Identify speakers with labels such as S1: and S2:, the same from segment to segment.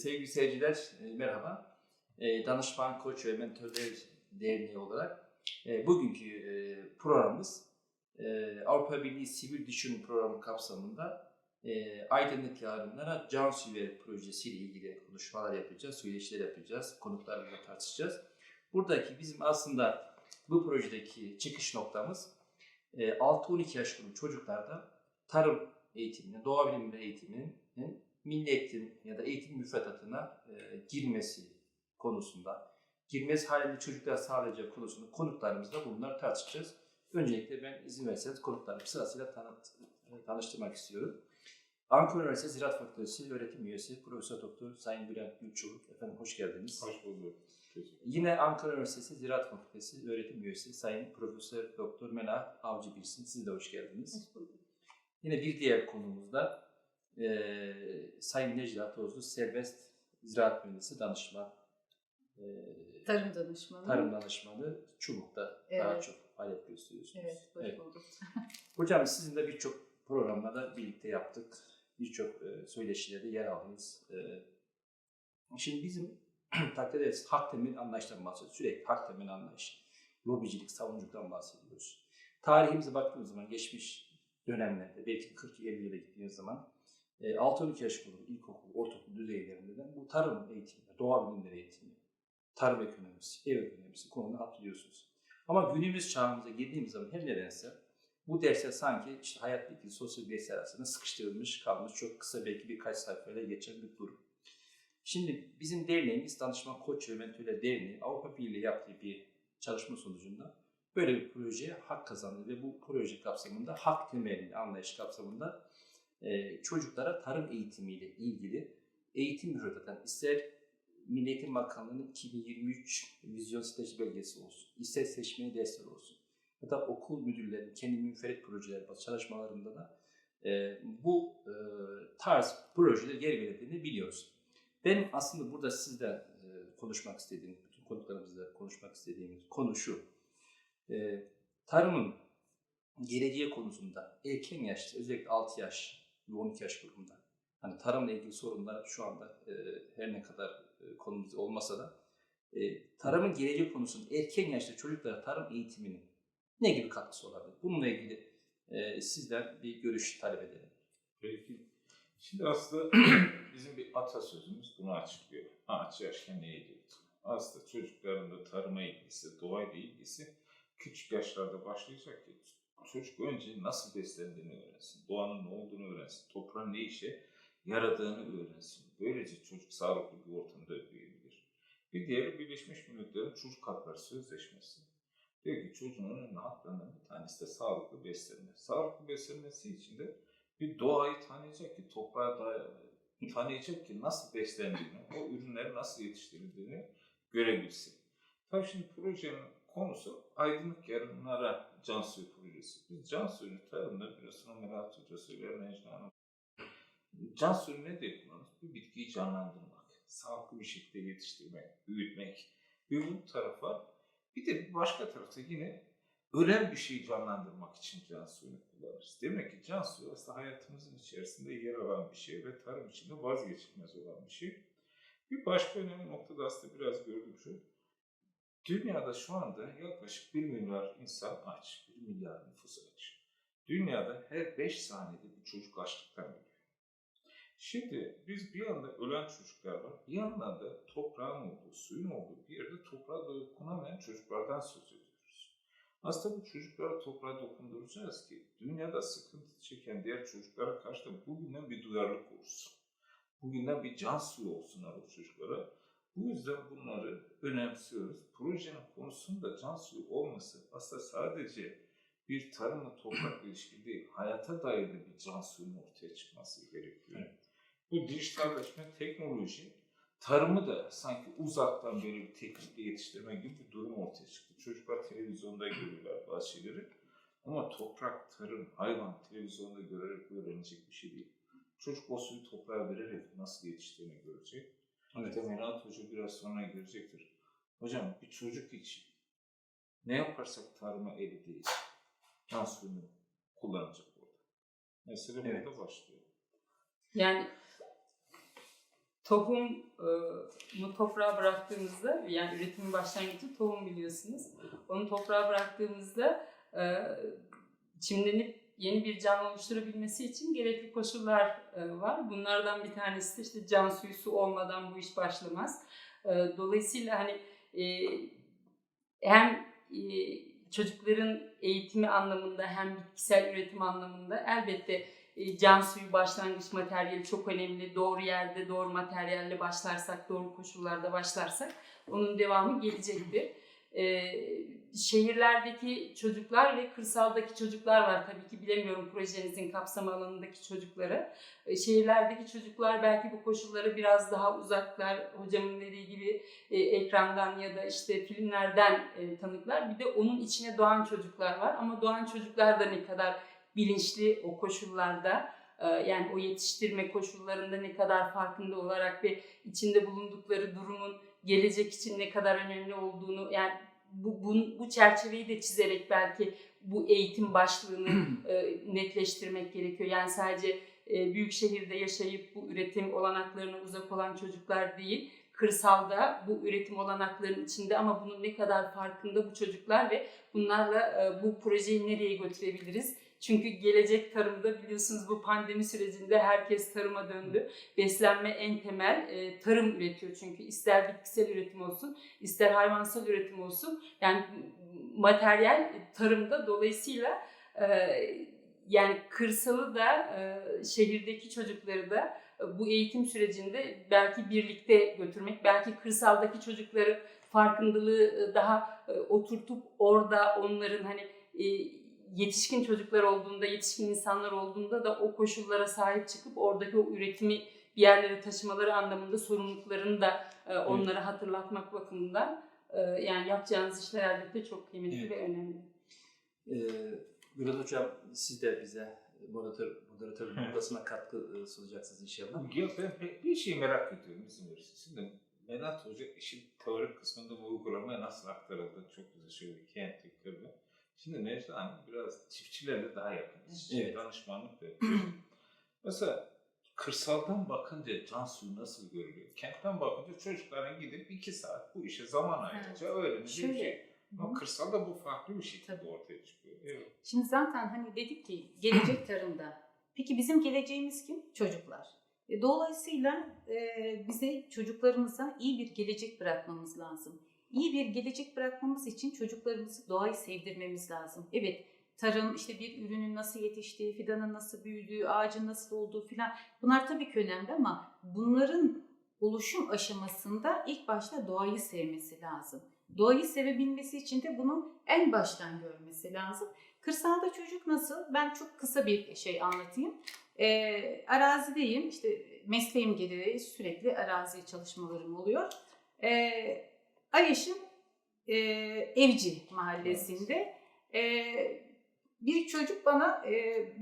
S1: Sevgili seyirciler e, merhaba. E, Danışman Koç ve Mentörler Derneği olarak e, bugünkü e, programımız e, Avrupa Birliği Sivil Düşünüm Programı kapsamında e, Aydınlık Yarınlara Can Süver projesiyle ilgili konuşmalar yapacağız, söyleşiler yapacağız, konuklarımızla tartışacağız. Buradaki bizim aslında bu projedeki çıkış noktamız e, 6-12 yaş grubu çocuklarda tarım eğitiminin, doğa bilimleri eğitiminin milli eğitim ya da eğitim müfredatına e, girmesi konusunda, girmesi halinde çocuklar sağlayacağı konusunda konuklarımızla bunları tartışacağız. Öncelikle ben izin verirseniz konuklarımı sırasıyla tanıt, e, tanıştırmak istiyorum. Ankara Üniversitesi Ziraat Fakültesi öğretim üyesi Profesör Doktor Sayın Bülent Gülçoluk. Efendim hoş geldiniz.
S2: Hoş bulduk.
S1: Yine Ankara Üniversitesi Ziraat Fakültesi öğretim üyesi Sayın Profesör Doktor Mela Avcı Birsin. Siz de hoş geldiniz.
S3: Hoş bulduk.
S1: Yine bir diğer konumuz da e, Sayın Necla Tozlu Serbest Ziraat Mühendisi Danışma e,
S3: Tarım danışmanı.
S1: Tarım Danışmanı Çubuk'ta daha
S3: Evet.
S1: çok faaliyet gösteriyorsunuz.
S3: Evet, hoş
S1: Evet.
S3: bulduk.
S1: Hocam sizinle birçok programlarda birlikte yaptık. Birçok e, söyleşilerde yer aldınız. E, şimdi bizim takdir ederiz hak temelli anlayıştan bahsediyoruz. Sürekli hak temelli anlayış, lobicilik, savunuculuktan bahsediyoruz. Tarihimize baktığımız zaman geçmiş dönemlerde, belki 40-50 yıla gittiğimiz zaman e, 6-12 yaş grubu, ilkokul, ortaokul düzeylerinde de bu tarım eğitimi, doğa bilimleri eğitimi, tarım ekonomisi, ev ekonomisi konuda hatırlıyorsunuz. Ama günümüz çağımıza girdiğimiz zaman her nedense bu dersler sanki işte hayat bilgisi, sosyal bilgiler arasında sıkıştırılmış, kalmış, çok kısa belki birkaç sayfayla geçen bir durum. Şimdi bizim derneğimiz Danışman Koç ve Mentörler Derneği Avrupa Birliği yaptığı bir çalışma sonucunda böyle bir projeye hak kazandı ve bu proje kapsamında hak temelli anlayış kapsamında e, çocuklara tarım eğitimiyle ilgili eğitim müfredatından ister Milli Bakanlığı'nın 2023 vizyon strateji belgesi olsun, ister seçmeli dersler olsun ya da okul müdürlerinin kendi münferit projeleri çalışmalarında da e, bu e, tarz projeler yer verildiğini biliyoruz. Benim aslında burada sizle e, konuşmak istediğim, bütün konuklarımızla konuşmak istediğimiz konu şu. E, tarımın geleceği konusunda erken yaşta özellikle 6 yaş 12 yaş grubunda hani tarımla ilgili sorunlar şu anda e, her ne kadar e, konumuz olmasa da e, tarımın geleceği konusunda erken yaşta çocuklara tarım eğitiminin ne gibi katkısı olabilir? Bununla ilgili e, sizden bir görüş talep edelim.
S2: Peki. Şimdi aslında bizim bir atasözümüz bunu açıklıyor. Ağaç yaşken neye getiriyor? Aslında çocukların da tarıma ilgisi, doğayla ilgisi küçük yaşlarda başlayacak ki çocuk önce nasıl beslendiğini öğrensin, doğanın ne olduğunu öğrensin, toprağın ne işe yaradığını öğrensin. Böylece çocuk sağlıklı bir ortamda büyüyebilir. Bir diğeri Birleşmiş Milletler'in Çocuk Hakları Sözleşmesi. Diyor ki çocuğun önemli haklarından bir tanesi de sağlıklı beslenme. Sağlıklı beslenmesi için de bir doğayı tanıyacak ki, toprağı da tanıyacak ki nasıl beslendiğini, o ürünleri nasıl yetiştirildiğini görebilsin. Tabii şimdi projenin konusu aydınlık yarınlara can suyu projesi. Biz can suyunu tarımda sonra Meral Hoca söyler, Necla Hanım. Can suyu ne diye kullanırız? Bir bitkiyi canlandırmak, sağlıklı bir şekilde yetiştirmek, büyütmek. Bir bu tarafa bir de bir başka tarafta yine ölen bir şeyi canlandırmak için can suyunu kullanırız. Demek ki can suyu aslında hayatımızın içerisinde yer alan bir şey ve tarım içinde vazgeçilmez olan bir şey. Bir başka önemli noktada aslında biraz gördüm şu. Dünyada şu anda yaklaşık 1 milyar insan aç. 1 milyar nüfus aç. Dünyada her 5 saniyede bir çocuk açlıktan ölüyor. Şimdi biz bir yanda ölen çocuklar var, bir yandan da toprağın olduğu, suyun olduğu bir yerde toprağa dokunamayan çocuklardan söz ediyoruz. Aslında bu çocuklara toprağa dokunduracağız ki dünyada sıkıntı çeken diğer çocuklara karşı da bugünden bir duyarlılık olsun. Bugünden bir can suyu olsunlar o çocuklara. Bu yüzden bunları önemsiyoruz. Projenin konusunda can suyu olması aslında sadece bir tarımla toprakla ilişkili değil, hayata dair de bir can suyunun ortaya çıkması gerekiyor. Bu dijitalleşme, teknoloji, tarımı da sanki uzaktan böyle bir teknikle yetiştirme gibi bir durum ortaya çıktı. Çocuklar televizyonda görüyorlar bazı şeyleri. Ama toprak, tarım, hayvan televizyonda görerek öğrenecek bir şey değil. Çocuk o suyu toprağa vererek nasıl yetiştiğini görecek.
S1: Evet.
S2: Melahat Hoca biraz sonra görecektir. Hocam bir çocuk için ne yaparsak tarıma eli değil. Can suyunu kullanacak orada. Mesele
S1: Evet.
S2: burada başlıyor.
S3: Yani tohumu toprağa bıraktığımızda yani üretimin başlangıcı tohum biliyorsunuz. Onu toprağa bıraktığımızda e, çimlenip yeni bir canlı oluşturabilmesi için gerekli koşullar e, var. Bunlardan bir tanesi de işte can suyu su olmadan bu iş başlamaz. E, dolayısıyla hani e, hem çocukların eğitimi anlamında hem bitkisel üretim anlamında elbette can suyu başlangıç materyali çok önemli. Doğru yerde doğru materyalle başlarsak, doğru koşullarda başlarsak onun devamı gelecektir. E, şehirlerdeki çocuklar ve kırsaldaki çocuklar var tabii ki bilemiyorum projenizin kapsam alanındaki çocukları. E, şehirlerdeki çocuklar belki bu koşullara biraz daha uzaklar. Hocamın dediği gibi e, ekrandan ya da işte filmlerden e, tanıklar. Bir de onun içine doğan çocuklar var ama doğan çocuklar da ne kadar bilinçli o koşullarda e, yani o yetiştirme koşullarında ne kadar farkında olarak ve içinde bulundukları durumun gelecek için ne kadar önemli olduğunu yani bu, bu, bu çerçeveyi de çizerek belki bu eğitim başlığını e, netleştirmek gerekiyor. Yani sadece e, büyük şehirde yaşayıp bu üretim olanaklarına uzak olan çocuklar değil, kırsalda bu üretim olanaklarının içinde ama bunun ne kadar farkında bu çocuklar ve bunlarla e, bu projeyi nereye götürebiliriz? Çünkü gelecek tarımda biliyorsunuz bu pandemi sürecinde herkes tarıma döndü. Beslenme en temel e, tarım üretiyor çünkü ister bitkisel üretim olsun, ister hayvansal üretim olsun. Yani materyal tarımda dolayısıyla e, yani kırsalı da e, şehirdeki çocukları da e, bu eğitim sürecinde belki birlikte götürmek, belki kırsaldaki çocukları farkındalığı daha e, oturtup orada onların hani e, yetişkin çocuklar olduğunda, yetişkin insanlar olduğunda da o koşullara sahip çıkıp oradaki o üretimi bir yerlere taşımaları anlamında sorumluluklarını da e, onlara hatırlatmak bakımından e, yani yapacağınız işler elbette çok kıymetli
S1: Evet.
S3: ve önemli.
S1: Ee, Murat Hocam siz de bize moderatör, moderatör noktasına katkı e, sunacaksınız inşallah.
S2: Ya ben bir şey merak ediyorum izin verirseniz. Şimdi Menat Hoca işin teorik kısmında bu uygulamaya nasıl aktarıldı çok güzel söyledi. Kent kırdı. Şimdi Necla Hanım biraz çiftçilerle daha yakın. Çiftçi
S1: Evet.
S2: danışmanlık da yapıyor. Mesela kırsaldan bakınca can suyu nasıl görülüyor? Kentten bakınca çocukların gidip iki saat bu işe zaman ayırınca öğreneceği bir
S4: Şöyle,
S2: şey. Ama kırsalda bu farklı bir şekilde
S4: Tabii.
S2: ortaya çıkıyor. Evet.
S4: Şimdi zaten hani dedik ki gelecek tarımda. Peki bizim geleceğimiz kim? Çocuklar. E, Dolayısıyla e, bize çocuklarımıza iyi bir gelecek bırakmamız lazım. İyi bir gelecek bırakmamız için çocuklarımızı doğayı sevdirmemiz lazım. Evet tarım işte bir ürünün nasıl yetiştiği, fidanın nasıl büyüdüğü, ağacın nasıl olduğu filan bunlar tabii ki önemli ama bunların oluşum aşamasında ilk başta doğayı sevmesi lazım. Doğayı sevebilmesi için de bunu en baştan görmesi lazım. Kırsalda çocuk nasıl? Ben çok kısa bir şey anlatayım. Ee, arazideyim. İşte mesleğim gereği sürekli arazi çalışmalarım oluyor. Ee, Ayaş'ın e, Evci mahallesinde e, bir çocuk bana e,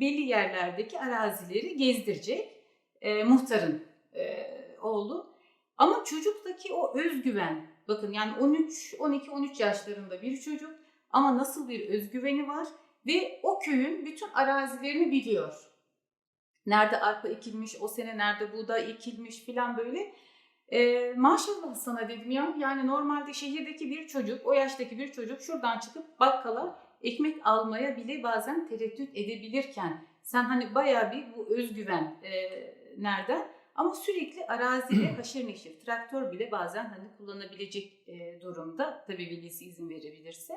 S4: belli yerlerdeki arazileri gezdirecek. E, muhtarın e, oğlu. Ama çocuktaki o özgüven, bakın yani 13, 12, 13 yaşlarında bir çocuk ama nasıl bir özgüveni var ve o köyün bütün arazilerini biliyor. Nerede arpa ekilmiş, o sene nerede buğday ekilmiş filan böyle. Ee, maşallah sana dedim ya. Yani normalde şehirdeki bir çocuk, o yaştaki bir çocuk şuradan çıkıp bakkala ekmek almaya bile bazen tereddüt edebilirken sen hani bayağı bir bu özgüven e, nereden? Ama sürekli araziyle haşır neşir. Traktör bile bazen hani kullanabilecek e, durumda. Tabii velisi izin verebilirse.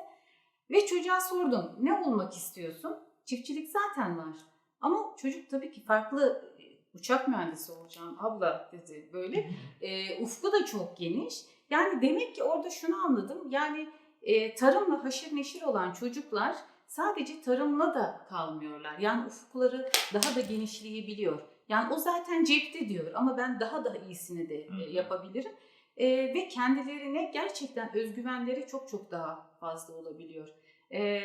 S4: Ve çocuğa sordum ne olmak istiyorsun? Çiftçilik zaten var. Ama çocuk tabii ki farklı e, uçak mühendisi olacağım abla dedi böyle. E, ufku da çok geniş. Yani demek ki orada şunu anladım. Yani e, tarımla haşır neşir olan çocuklar sadece tarımla da kalmıyorlar. Yani ufukları daha da genişleyebiliyor. Yani o zaten cepte diyor ama ben daha da iyisini de e, yapabilirim. E, ve kendilerine gerçekten özgüvenleri çok çok daha fazla olabiliyor. E,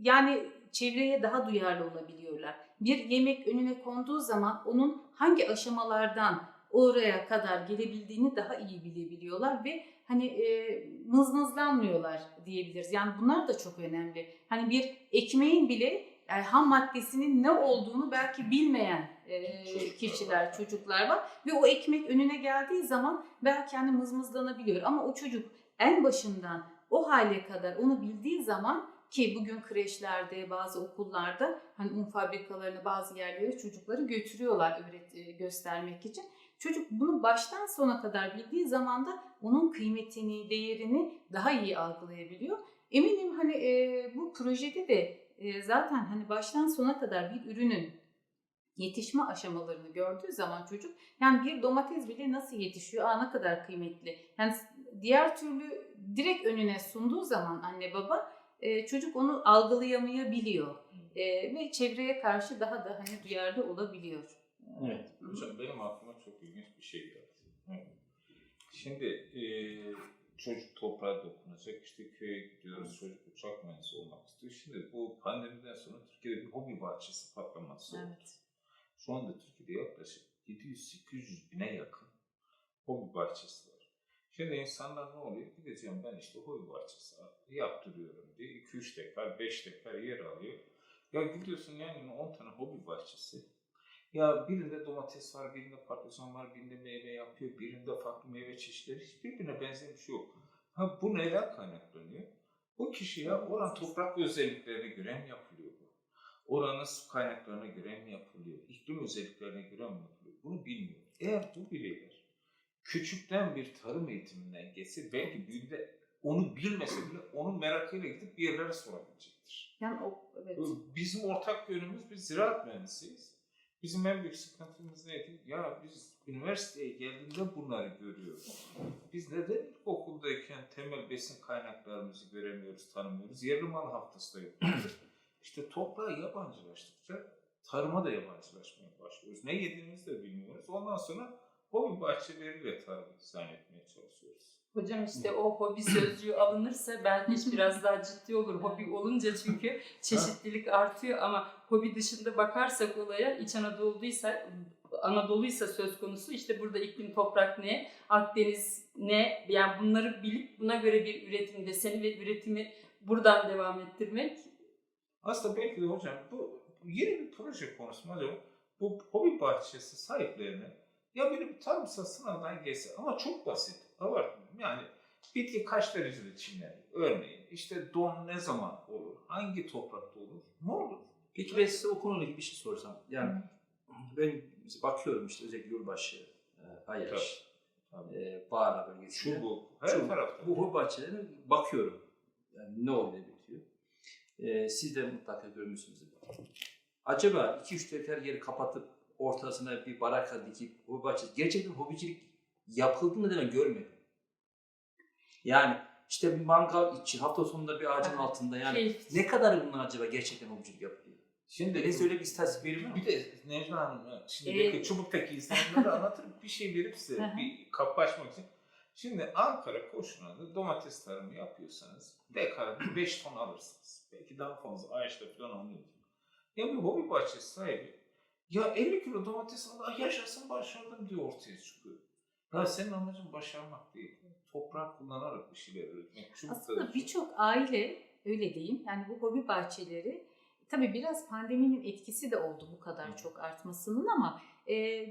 S4: yani çevreye daha duyarlı olabiliyorlar. Bir yemek önüne konduğu zaman onun hangi aşamalardan oraya kadar gelebildiğini daha iyi bilebiliyorlar ve hani e, mızmızlanmıyorlar diyebiliriz. Yani bunlar da çok önemli. Hani bir ekmeğin bile yani ham maddesinin ne olduğunu belki bilmeyen e,
S2: Çocuklar
S4: kişiler,
S2: var.
S4: çocuklar var ve o ekmek önüne geldiği zaman belki hani mızmızlanabiliyor ama o çocuk en başından o hale kadar onu bildiği zaman ki bugün kreşlerde, bazı okullarda hani un fabrikalarına bazı yerlere çocukları götürüyorlar öğret e, göstermek için. Çocuk bunu baştan sona kadar bildiği zaman da onun kıymetini, değerini daha iyi algılayabiliyor. Eminim hani e, bu projede de e, zaten hani baştan sona kadar bir ürünün yetişme aşamalarını gördüğü zaman çocuk yani bir domates bile nasıl yetişiyor, aa ne kadar kıymetli. Yani diğer türlü direkt önüne sunduğu zaman anne baba e, çocuk onu algılayamayabiliyor E, ve çevreye karşı daha da hani duyarlı olabiliyor.
S1: Evet.
S2: Hocam benim aklıma çok ilginç bir şey geldi. Şimdi e, çocuk toprağa dokunacak, işte köye gidiyoruz, çocuk uçak mühendisi olmak istiyor. Şimdi bu pandemiden sonra Türkiye'de bir hobi bahçesi patlaması oldu.
S4: Evet.
S2: Şu anda Türkiye'de yaklaşık 700-800 bine yakın hobi bahçesi var. Şimdi insanlar ne oluyor? Gideceğim ben işte hobi bahçesi yaptırıyorum diye 2-3 dekar, 5 dekar yer alıyor. Ya gidiyorsun yani 10 tane hobi bahçesi. Ya birinde domates var, birinde patlıcan var, birinde meyve yapıyor, birinde farklı meyve çeşitleri. Hiçbirbirine benzer bir şey yok. Ha bu neden kaynaklanıyor? Bu kişiye oran toprak özelliklerine göre mi yapılıyor bu? Oranın su kaynaklarına göre mi yapılıyor? İklim özelliklerine göre mi yapılıyor? Bunu bilmiyor. Eğer bu bireyler küçükten bir tarım eğitiminden geçse belki büyüdüğünde onu bilmese bile onun merakıyla gidip bir yerlere sorabilecektir.
S4: Yani o evet.
S2: Bizim ortak yönümüz biz ziraat mühendisiyiz. Bizim en büyük sıkıntımız neydi? Ya biz üniversiteye geldiğinde bunları görüyoruz. Biz neden ilkokuldayken temel besin kaynaklarımızı göremiyoruz, tanımıyoruz? Yerli mal haftası da yok. işte toprağa yabancılaştıkça tarıma da yabancılaşmaya başlıyoruz. Ne yediğimizi de bilmiyoruz. Ondan sonra hobi bahçeleriyle tarım dizayn etmeye çalışıyoruz.
S3: Hocam işte o hobi sözcüğü alınırsa belki iş biraz daha ciddi olur. Hobi olunca çünkü çeşitlilik artıyor ama hobi dışında bakarsak olaya İç Anadolu'ysa Anadolu'ysa söz konusu işte burada iklim toprak ne, Akdeniz ne yani bunları bilip buna göre bir üretim deseni ve üretimi buradan devam ettirmek
S2: Aslında belki de hocam bu yeni bir proje konusu acaba? Bu hobi bahçesi sahiplerine ya böyle bir tarımsal sınavdan geçse ama çok basit. Abartmıyorum. Yani bitki kaç derecede çimlenir? Örneğin işte don ne zaman olur? Hangi toprakta olur? Ne olur?
S1: Peki ben size o ilgili bir şey sorsam. Yani ben bakıyorum işte özellikle Yurbaşı, e, Ayaş,
S2: Tabii.
S1: e, Bağla bölgesinde.
S2: Çubuk, her
S1: Çubuk.
S2: tarafta.
S1: Bu hobi bahçelerine bakıyorum. Yani ne oluyor bitiyor. E, siz de mutlaka görmüşsünüzdür. Acaba 2-3 dekar yeri kapatıp ortasına bir baraka dikip hobi bahçesi gerçekten hobicilik yapıldığını da ben görmedim. Yani işte bir mangal için hafta sonunda bir ağacın
S3: Evet.
S1: altında yani
S3: keyif.
S1: ne kadar bunlar acaba gerçekten hobicilik yapıyor?
S2: Şimdi
S1: Neyse öyle bir istatistik verir mi?
S2: Bir de Necla Hanım, şimdi
S4: Ee,
S2: belki Çubuk'taki izleyenlere anlatırım. Bir şey verip size bir kapı açmak için. Şimdi Ankara koşulunda domates tarımı yapıyorsanız dekara 5 ton alırsınız. Belki daha fazla Ayşe'de falan anlıyor. Ya bir hobi bahçesi sahibi ya 50 kilo domates aldı, "Ay yaşasın başardım diye ortaya çıkıyor. Ya senin amacın başarmak değil. Toprak kullanarak bir şeyler üretmek.
S4: Aslında
S2: çok-
S4: birçok aile öyle diyeyim yani bu hobi bahçeleri tabii biraz pandeminin etkisi de oldu bu kadar çok artmasının ama e,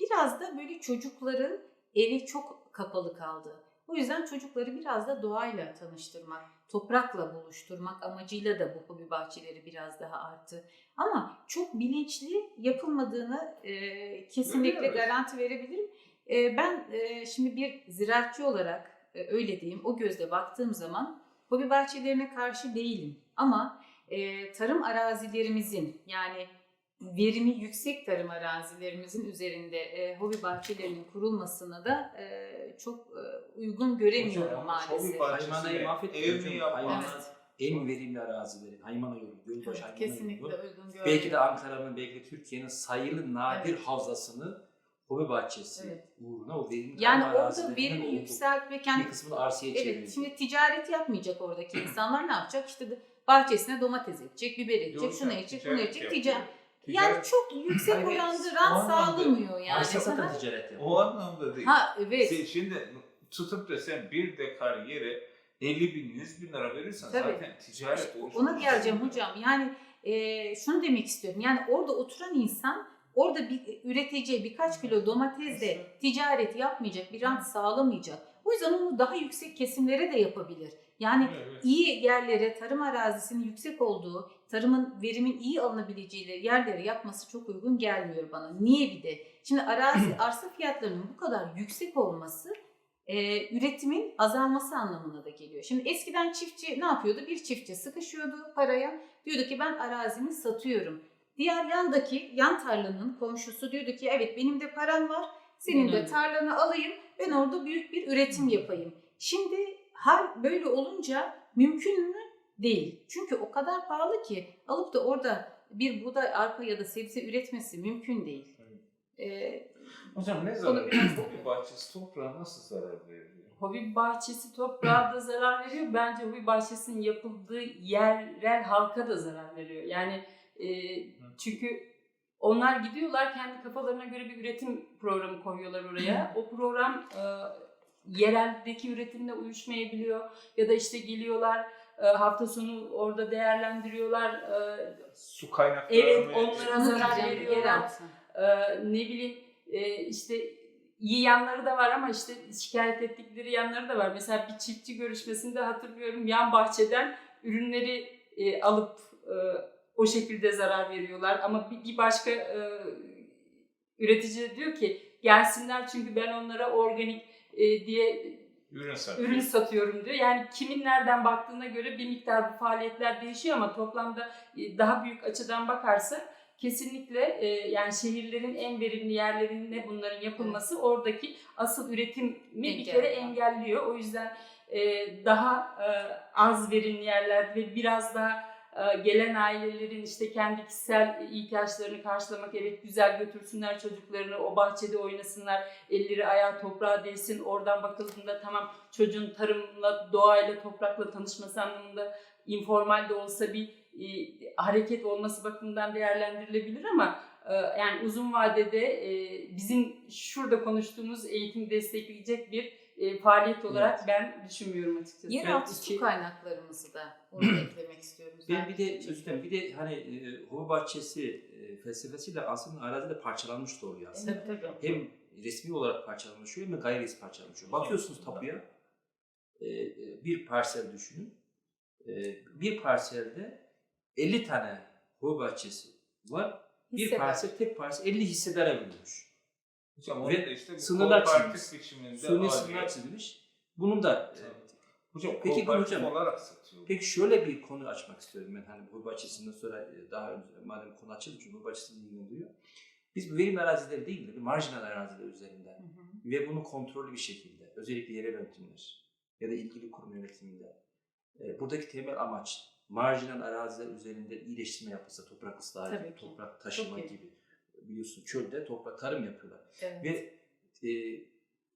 S4: biraz da böyle çocukların evi çok kapalı kaldı. O yüzden çocukları biraz da doğayla tanıştırmak, toprakla buluşturmak amacıyla da bu hobi bahçeleri biraz daha arttı. Ama çok bilinçli yapılmadığını e, kesinlikle
S2: Öyle mi?
S4: garanti verebilirim. E, ben e, şimdi bir ziraatçı olarak e, öyle diyeyim o gözle baktığım zaman hobi bahçelerine karşı değilim. Ama e, tarım arazilerimizin yani verimi yüksek tarım arazilerimizin üzerinde e, hobi bahçelerinin kurulmasına da e, çok e, uygun göremiyorum
S2: Hocam
S4: maalesef.
S2: hobi bahçesi
S1: Hayvanayı mahvetmiyor
S2: ev mi yapmak?
S1: Hayvanat en verimli arazileri. Haymana yolu, Gölbaşı Haymana
S4: Kesinlikle
S1: yolu.
S4: uygun görmüyorum.
S1: Belki de Ankara'nın, belki de Türkiye'nin sayılı nadir
S4: Evet.
S1: havzasını hobi bahçesi
S4: Evet.
S1: uğruna o verimli
S4: yani
S1: tarım
S4: orada verimi
S1: olduğu
S4: yükseltmek
S1: bir
S4: yani
S1: kısmını arsaya.
S4: Evet, şimdi ticaret yapmayacak oradaki insanlar ne yapacak? İşte de bahçesine domates ekecek, biber ekecek, şunu ekecek, bunu ekecek, ticaret. Yani çok yüksek
S2: Hayır,
S4: oranda
S2: o anlamda-
S4: sağlamıyor yani.
S1: Arsa satın
S4: Aha.
S1: ticaret yapıyor.
S2: O anlamda değil.
S4: Ha evet.
S2: Sen şimdi tutup da sen bir dekar yere 50 bin, 100 bin lira verirsen
S4: Tabii.
S2: zaten ticaret olur.
S4: Ona geleceğim hocam. Yani e, şunu demek istiyorum. Yani orada oturan insan orada bir üretici birkaç kilo domatesle ticaret yapmayacak, bir rant sağlamayacak. O yüzden onu daha yüksek kesimlere de yapabilir. Yani
S2: Evet.
S4: iyi yerlere, tarım arazisinin yüksek olduğu, tarımın verimin iyi alınabileceği yerlere yapması çok uygun gelmiyor bana. Niye bir de? Şimdi arazi, arsa fiyatlarının bu kadar yüksek olması e, üretimin azalması anlamına da geliyor. Şimdi eskiden çiftçi ne yapıyordu? Bir çiftçi sıkışıyordu paraya. Diyordu ki ben arazimi satıyorum. Diğer yandaki yan tarlanın komşusu diyordu ki evet benim de param var. Senin de tarlanı alayım. Ben orada büyük bir üretim yapayım. Şimdi hal böyle olunca mümkün mü? Değil. Çünkü o kadar pahalı ki alıp da orada bir buğday, arpa ya da sebze üretmesi mümkün değil. Ee,
S2: Hocam ne zarar veriyor? Hobi bahçesi toprağa nasıl zarar veriyor?
S3: Hobi bahçesi toprağa da zarar veriyor. Bence hobi bahçesinin yapıldığı yerel halka da zarar veriyor. Yani e, çünkü onlar gidiyorlar kendi kafalarına göre bir üretim programı koyuyorlar oraya. O program e, yereldeki üretimle uyuşmayabiliyor. Ya da işte geliyorlar e, hafta sonu orada değerlendiriyorlar. E,
S2: Su kaynakları
S3: Evet, onlara zarar veriyorlar. Ee, ne bileyim e, işte iyi yanları da var ama işte şikayet ettikleri yanları da var. Mesela bir çiftçi görüşmesinde hatırlıyorum yan bahçeden ürünleri e, alıp e, o şekilde zarar veriyorlar. Ama bir, başka e, üretici de diyor ki gelsinler çünkü ben onlara organik e, diye
S2: Ürün satıyor.
S3: ürün satıyorum diyor. Yani kimin nereden baktığına göre bir miktar bu faaliyetler değişiyor ama toplamda e, daha büyük açıdan bakarsak kesinlikle e, yani şehirlerin en verimli yerlerinde bunların yapılması oradaki asıl üretimi bir kere engelliyor. O yüzden e, daha e, az verimli yerler ve biraz daha gelen ailelerin işte kendi kişisel ihtiyaçlarını karşılamak evet güzel götürsünler çocuklarını o bahçede oynasınlar elleri ayağı toprağa değsin oradan bakıldığında tamam çocuğun tarımla doğayla toprakla tanışması anlamında informal de olsa bir e, hareket olması bakımından değerlendirilebilir ama e, yani uzun vadede e, bizim şurada konuştuğumuz eğitimi destekleyecek bir e, faaliyet olarak ben düşünmüyorum açıkçası.
S4: Yeraltı
S1: iki-
S4: su kaynaklarımızı da onu eklemek istiyorum.
S1: Ben bir de özlem bir de hani e, hobi bahçesi e, felsefesiyle aslında arazide parçalanmış da oluyor aslında.
S3: Tabii tabii.
S1: Hem resmi olarak parçalanmışıyor hem de gayri resmi parçalanmışıyor. Bakıyorsunuz tapuya e, e, bir parsel düşünün. E, bir parselde 50 tane hobi bahçesi var. Bir
S4: Hissedar.
S1: parsel tek parsel 50 hissedara bölünmüş.
S2: Hocam
S1: Ve
S2: işte
S1: sınırlar çizilmiş. Suni sınırlar çizilmiş. Bunun da e,
S2: Evet. Hocam
S1: Peki bu
S2: kooperatif
S1: hocam-
S2: olarak satıyor.
S1: Peki şöyle bir konu açmak istiyorum ben hani bu bahçesinden sonra e, daha önce madem konu açıldı çünkü bu bahçesini ilgilendiriyor. Biz bu verimli arazileri değil de marjinal araziler üzerinden
S4: Hı hı.
S1: ve bunu kontrollü bir şekilde özellikle yerel yönetimler ya da ilgili kurum yönetiminde e, buradaki temel amaç marjinal araziler üzerinde iyileştirme yapılsa toprak ıslahı gibi, toprak taşıma
S4: Çok iyi.
S1: gibi biliyorsun çölde toprak tarım yapıyorlar
S4: Evet.
S1: ve e,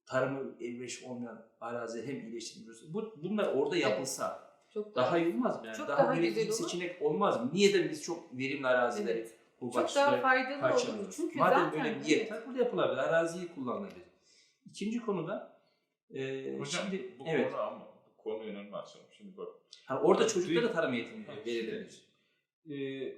S1: tarımı elverişli olmayan arazi hem iyileştirmiyoruz. Bu, bunlar orada yapılsa
S4: çok
S1: daha iyi olmaz mı? Yani
S4: Çok
S1: daha,
S4: daha
S1: böyle
S4: güzel
S1: bir
S4: olur.
S1: seçenek olmaz mı? Niye de biz çok verimli arazileri
S4: Evet.
S1: bu
S4: çok daha faydalı olur. Çünkü
S1: Madem
S4: zaten
S1: böyle niyetler burada yapılabilir. Araziyi kullanılabilir. İkinci konuda e,
S2: Hocam
S1: şimdi
S2: bu
S1: evet.
S2: konu ama bu konu önemli açalım. Şimdi bak
S1: Ha, orada
S2: Evet,
S1: çocuklara tarım eğitimi verilebilir.
S2: e,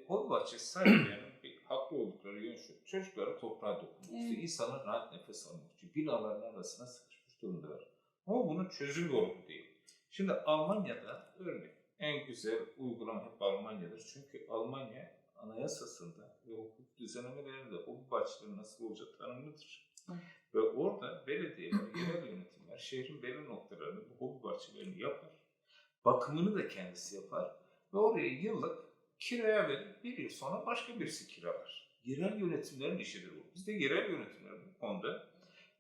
S2: hobi bahçesi sahiplerinin bir haklı oldukları yön şu. Çocuklara toprağa dokunmak
S3: Evet.
S2: istiyor. İnsanlar rahat nefes almak için. Binaların arasına sıkışmış durumdalar. Ama bunun çözüm yolu değil. Şimdi Almanya'da örnek en güzel uygulama hep Almanya'dır. Çünkü Almanya anayasasında ve hukuk düzenlemelerinde hobi bahçeleri nasıl olacağı tanımlıdır. Ve orada belediyeler, yerel yönetimler şehrin belli noktalarında bu hobi bahçelerini yapar. Bakımını da kendisi yapar. Ve oraya yıllık kiraya verir. Bir yıl sonra başka birisi kiralar. Yerel yönetimlerin işidir bu. Bizde yerel yönetimler bu konuda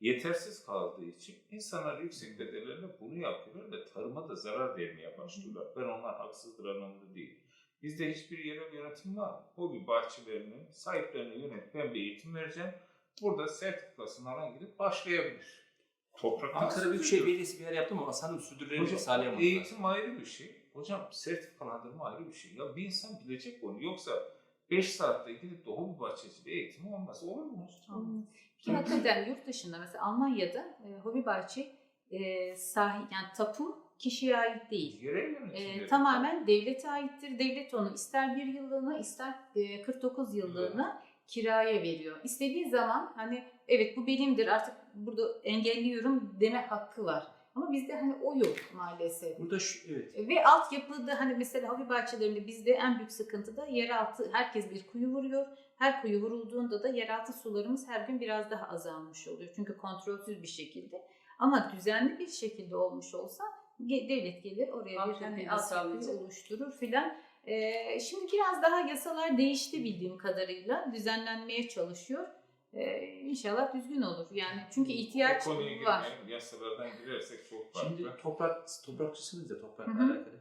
S2: yetersiz kaldığı için insanlar yüksek bedellerle bunu yapıyorlar ve tarıma da zarar vermeye başlıyorlar. Ben onlar haksızdır anlamında değil. Bizde hiçbir yerel yönetim var mı? Hobi bahçelerinin sahiplerine yönelik ben bir eğitim vereceğim. Burada sertifikasını alan gidip başlayabilir. Toprak
S1: Ankara Büyükşehir Belediyesi bir yer yaptı ama sanırım sürdürülebilir
S2: Hocam
S1: sağlayamadılar.
S2: eğitim ayrı bir şey. Hocam sertifikalandırma ayrı bir şey. Ya bir insan bilecek onu. Yoksa 5 saatte gidip de hobi bahçesi bir eğitim olmaz. Olur mu?
S4: Ki hakikaten yurt dışında mesela Almanya'da e, hobi bahçe e, sahi yani tapu kişiye ait değil. E, tamamen devlete aittir. Devlet onu ister bir yıllığına ister e, 49 yıllığına kiraya veriyor. İstediği zaman hani evet bu benimdir artık burada engelliyorum deme hakkı var. Ama bizde hani o yok maalesef.
S1: Burada şu, evet.
S4: Ve altyapıda hani mesela hobi bahçelerinde bizde en büyük sıkıntı da yeraltı herkes bir kuyu vuruyor. Her kuyu vurulduğunda da yeraltı sularımız her gün biraz daha azalmış oluyor. Çünkü kontrolsüz bir şekilde. Ama düzenli bir şekilde olmuş olsa devlet gelir oraya bir hani altyapıyı oluşturur filan. Ee, şimdi biraz daha yasalar değişti bildiğim kadarıyla. Düzenlenmeye çalışıyor. Ee, inşallah düzgün olur. Yani çünkü ihtiyaç
S2: O konuya
S4: var.
S2: Yasalardan girersek çok farklı.
S1: Şimdi toprak, toprakçısınız ya toprakla
S4: Hı hı.
S1: alakalı.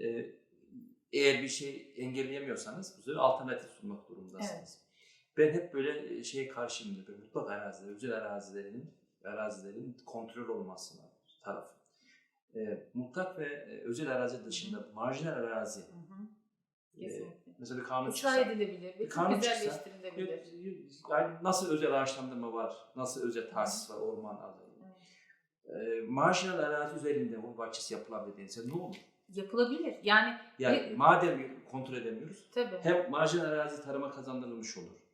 S1: Ee, eğer bir şey engelleyemiyorsanız bu sefer alternatif sunmak durumundasınız. Ben hep böyle e, şeye karşıyımdır. Böyle mutlak araziler, özel arazilerin, arazilerin kontrol olmasına tarafı. Ee, mutlak ve e, özel arazi dışında marjinal arazi,
S4: Hı hı. Kesinlikle.
S1: mesela bir kanun çıksa,
S4: edilebilir
S1: Bir kanun çıksa, yani nasıl özel ağaçlandırma var, nasıl özel tahsis var, orman alanı. Ee, marjinal arazi üzerinde bu bahçesi yapılabilir ne olur?
S4: Yapılabilir. Yani
S1: Yani
S4: E-
S1: madem kontrol edemiyoruz,
S4: tabii.
S1: hem marjinal arazi tarıma kazandırılmış olur.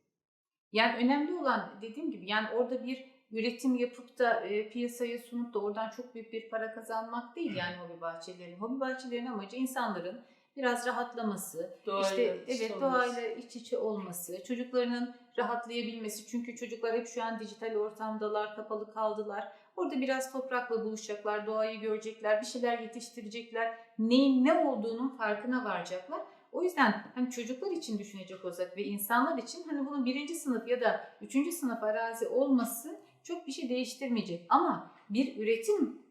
S4: Yani önemli olan dediğim gibi yani orada bir üretim yapıp da e, piyasaya sunup da oradan çok büyük bir para kazanmak değil yani hobi bahçelerinin. Hobi bahçelerinin amacı insanların biraz rahatlaması,
S3: Doğayla
S4: işte
S3: iç
S4: evet doğayla iç içe olması, çocuklarının rahatlayabilmesi. Çünkü çocuklar hep şu an dijital ortamdalar, kapalı kaldılar. Orada biraz toprakla buluşacaklar, doğayı görecekler, bir şeyler yetiştirecekler. Neyin ne olduğunun farkına varacaklar. O yüzden hani çocuklar için düşünecek olsak ve insanlar için hani bunun birinci sınıf ya da üçüncü sınıf arazi olması çok bir şey değiştirmeyecek. Ama bir üretim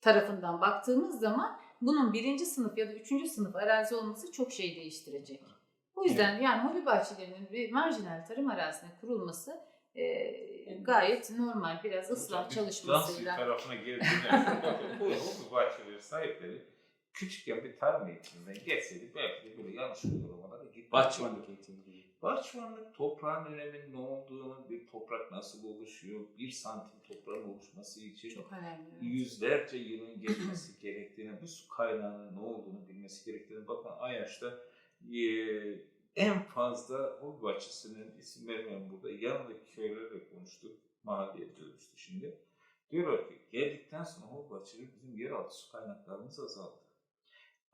S4: tarafından baktığımız zaman bunun birinci sınıf ya da üçüncü sınıf arazi olması çok şey değiştirecek. O yüzden yani hobi bahçelerinin bir marjinal tarım arazisine kurulması e, gayet normal. Biraz ıslah
S2: biz Dans
S4: çalışmasıyla.
S2: tarafına bakın bu hobi bahçeleri sahipleri küçükken bir tarım eğitiminden geçseydi belki de böyle yanlış uygulamalara gitmez.
S1: Bahçıvanlık eğitimi gibi.
S2: Bahçıvanlık toprağın öneminin ne olduğunu, bir toprak nasıl oluşuyor, bir santim toprağın oluşması için
S4: Çok önemli.
S2: yüzlerce yılın geçmesi gerektiğini, bu su kaynağının ne olduğunu bilmesi gerektiğini bakın Ayaş'ta eee, en fazla hobi bahçesinin isim vermeyen burada yanındaki köylerle konuştuk. Mahalleye dönüştü şimdi. Diyorlar ki geldikten sonra hobi bahçeleri bizim yeraltı su kaynaklarımız azaldı.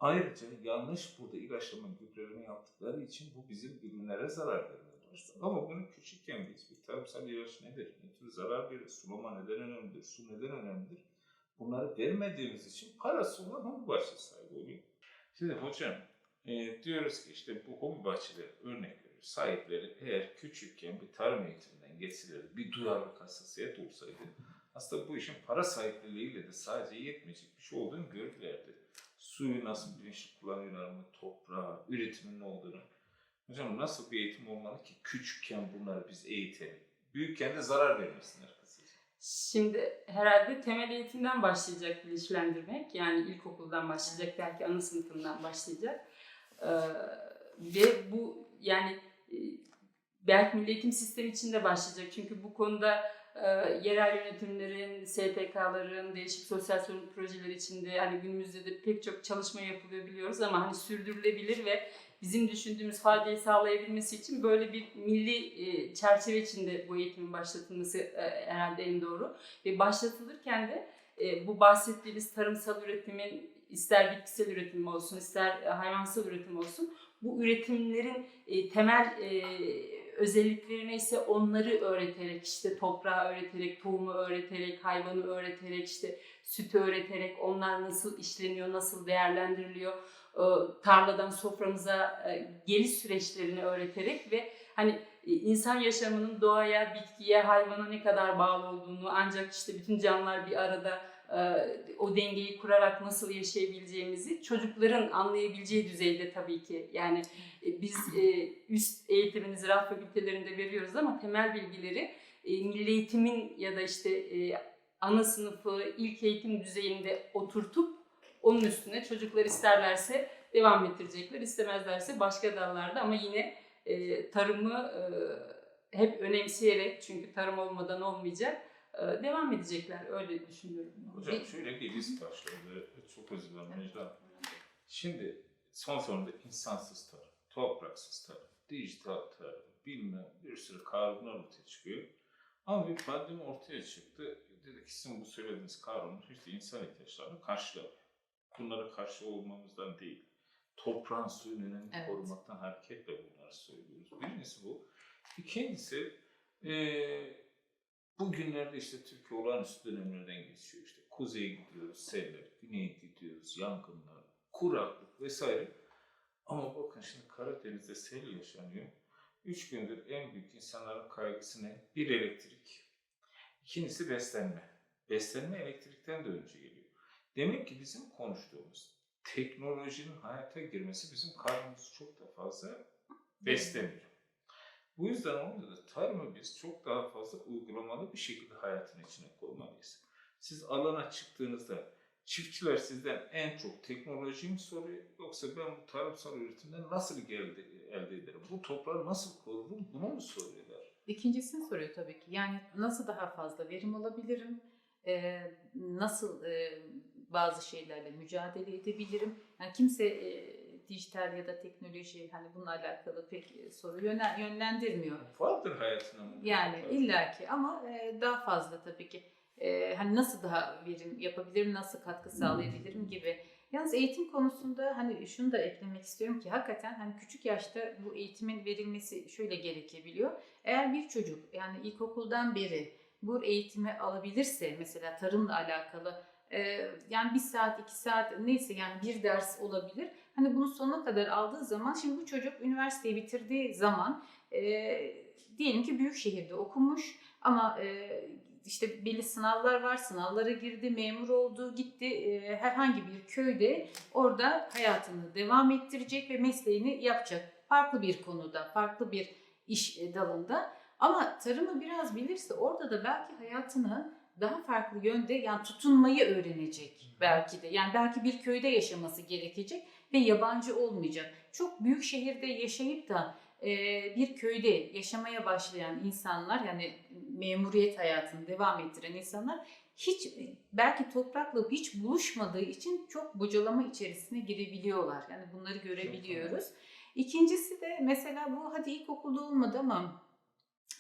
S2: Ayrıca yanlış burada ilaçlama gübreleme yaptıkları için bu bizim ürünlere zarar başladı. Ama bunu küçükken biz bir tarımsal ilaç nedir, ne tür zarar verir, sulama neden önemlidir, su neden önemlidir bunları vermediğimiz için parası olan hobi bahçesi sahibi oluyor. Şimdi hocam e, diyoruz ki işte bu hobi bahçeleri örnek veriyoruz. Sahipleri eğer küçükken bir tarım eğitiminden geçselerdi, bir duyarlılık hassasiyet olsaydı aslında bu işin para sahipliliğiyle de sadece yetmeyecek bir şey olduğunu gördülerdi. Suyu nasıl bilinçli kullanıyorlar mı, toprağı, üretimin ne olduğunu. Hocam nasıl bir eğitim olmalı ki küçükken bunları biz eğitelim. Büyükken de zarar vermesinler kısaca.
S3: Şimdi herhalde temel eğitimden başlayacak bilinçlendirmek. Yani ilkokuldan başlayacak, belki ana sınıfından başlayacak. Ee, ve bu yani e, belki milli eğitim sistemi içinde başlayacak. Çünkü bu konuda e, yerel yönetimlerin, STK'ların, değişik sosyal sorumluluk projeleri içinde hani günümüzde de pek çok çalışma yapılıyor biliyoruz ama hani sürdürülebilir ve bizim düşündüğümüz faydayı sağlayabilmesi için böyle bir milli e, çerçeve içinde bu eğitimin başlatılması e, herhalde en doğru. Ve başlatılırken de e, bu bahsettiğimiz tarımsal üretimin ister bitkisel üretim olsun ister e, hayvansal üretim olsun bu üretimlerin temel özellikleri neyse onları öğreterek işte toprağı öğreterek, tohumu öğreterek, hayvanı öğreterek işte sütü öğreterek onlar nasıl işleniyor, nasıl değerlendiriliyor e, tarladan soframıza e, geliş süreçlerini öğreterek ve hani e, insan yaşamının doğaya, bitkiye, hayvana ne kadar bağlı olduğunu ancak işte bütün canlılar bir arada o dengeyi kurarak nasıl yaşayabileceğimizi çocukların anlayabileceği düzeyde tabii ki. Yani e, biz e, üst eğitimini ziraat fakültelerinde veriyoruz ama temel bilgileri e, milli eğitimin ya da işte e, ana sınıfı, ilk eğitim düzeyinde oturtup onun üstüne çocuklar isterlerse devam ettirecekler, istemezlerse başka dallarda ama yine e, tarımı e, hep önemseyerek çünkü tarım olmadan olmayacak e, devam edecekler. Öyle düşünüyorum.
S2: Hocam şöyle bir risk başladı. Çok özür dilerim Necla. Şimdi son sonunda insansız tarım, topraksız tarım, dijital tarım, bilmem bir sürü kavramlar ortaya çıkıyor. Ama bir pandemi ortaya çıktı. Dedi ki sizin bu söylediğiniz kavramlar işte insan ihtiyaçlarını karşılamıyor. Bunlara karşı olmamızdan değil. Toprağın suyun önemini
S4: Evet.
S2: korumaktan hareketle bunları söylüyoruz. Birincisi bu. İkincisi eee bugünlerde işte Türkiye olağanüstü dönemlerden geçiyor. İşte kuzeye gidiyoruz, seller, güneye gidiyoruz, yangınlar, kuraklık vesaire. Ama bakın şimdi Karadeniz'de sel yaşanıyor. Üç gündür en büyük insanların kaygısı ne? Bir elektrik. İkincisi beslenme. Beslenme elektrikten de önce geliyor. Demek ki bizim konuştuğumuz teknolojinin hayata girmesi bizim karnımızı çok da fazla beslemiyor. Bu yüzden orada da tarımı biz çok daha fazla uygulamalı bir şekilde hayatın içine koymalıyız. Siz alana çıktığınızda çiftçiler sizden en çok teknolojiyi mi soruyor yoksa ben bu tarımsal üretimden nasıl elde, elde ederim? Bu toprağı nasıl korurum? Bunu mu soruyorlar?
S4: İkincisini soruyor tabii ki. Yani nasıl daha fazla verim alabilirim? Ee, nasıl e, bazı şeylerle mücadele edebilirim? Yani kimse e, dijital ya da teknoloji hani bununla alakalı pek e, soru yönel- yönlendirmiyor.
S2: Vardır hayatına mı?
S4: Yani illaki ama e, daha fazla tabii ki. E, hani nasıl daha verim yapabilirim, nasıl katkı sağlayabilirim gibi. Yalnız eğitim konusunda hani şunu da eklemek istiyorum ki hakikaten hani küçük yaşta bu eğitimin verilmesi şöyle gerekebiliyor. Eğer bir çocuk yani ilkokuldan beri bu eğitimi alabilirse mesela tarımla alakalı yani bir saat iki saat neyse yani bir ders olabilir. Hani bunu sonuna kadar aldığı zaman şimdi bu çocuk üniversiteyi bitirdiği zaman e, diyelim ki büyük şehirde okumuş ama e, işte belli sınavlar var, sınavlara girdi, memur oldu, gitti e, herhangi bir köyde orada hayatını devam ettirecek ve mesleğini yapacak. Farklı bir konuda, farklı bir iş e, dalında. Ama tarımı biraz bilirse orada da belki hayatını daha farklı yönde yani tutunmayı öğrenecek belki de. Yani belki bir köyde yaşaması gerekecek ve yabancı olmayacak. Çok büyük şehirde yaşayıp da e, bir köyde yaşamaya başlayan insanlar yani memuriyet hayatını devam ettiren insanlar hiç belki toprakla hiç buluşmadığı için çok bocalama içerisine girebiliyorlar. Yani bunları görebiliyoruz. İkincisi de mesela bu hadi ilkokulda olmadı ama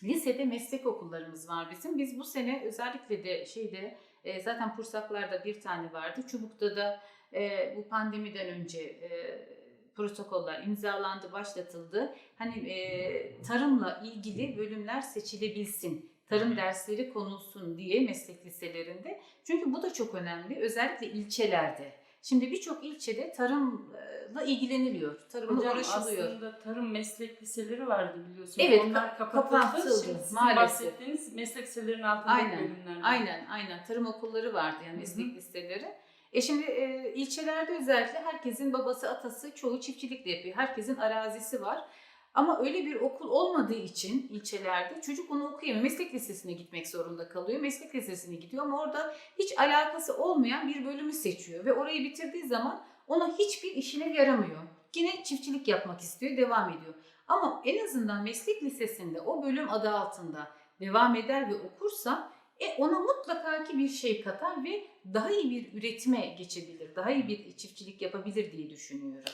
S4: lisede meslek okullarımız var bizim. Biz bu sene özellikle de şeyde e, zaten Pursaklar'da bir tane vardı. Çubuk'ta da e, bu pandemiden önce e, protokoller imzalandı, başlatıldı. Hani e, tarımla ilgili bölümler seçilebilsin, tarım dersleri konulsun diye meslek liselerinde. Çünkü bu da çok önemli, özellikle ilçelerde. Şimdi birçok ilçede tarımla ilgileniliyor, tarımla
S3: Hocam
S4: uğraşılıyor.
S3: aslında tarım meslek liseleri vardı biliyorsunuz.
S4: Evet,
S3: Onlar
S4: ka-
S3: kapatıldı.
S4: kapatıldı,
S3: Şimdi sizin
S4: maalesef.
S3: bahsettiğiniz meslek liselerinin altındaki
S4: Aynen,
S3: bölümler.
S4: Aynen, aynen. Tarım okulları vardı yani meslek
S3: hı.
S4: liseleri. E şimdi e, ilçelerde özellikle herkesin babası, atası, çoğu çiftçilikle yapıyor. Herkesin arazisi var. Ama öyle bir okul olmadığı için ilçelerde çocuk onu okuyamıyor. Meslek lisesine gitmek zorunda kalıyor. Meslek lisesine gidiyor ama orada hiç alakası olmayan bir bölümü seçiyor. Ve orayı bitirdiği zaman ona hiçbir işine yaramıyor. Yine çiftçilik yapmak istiyor, devam ediyor. Ama en azından meslek lisesinde o bölüm adı altında devam eder ve okursa e, ona mutlaka ki bir şey katar ve daha iyi bir üretime geçebilir, daha iyi bir çiftçilik yapabilir diye düşünüyorum.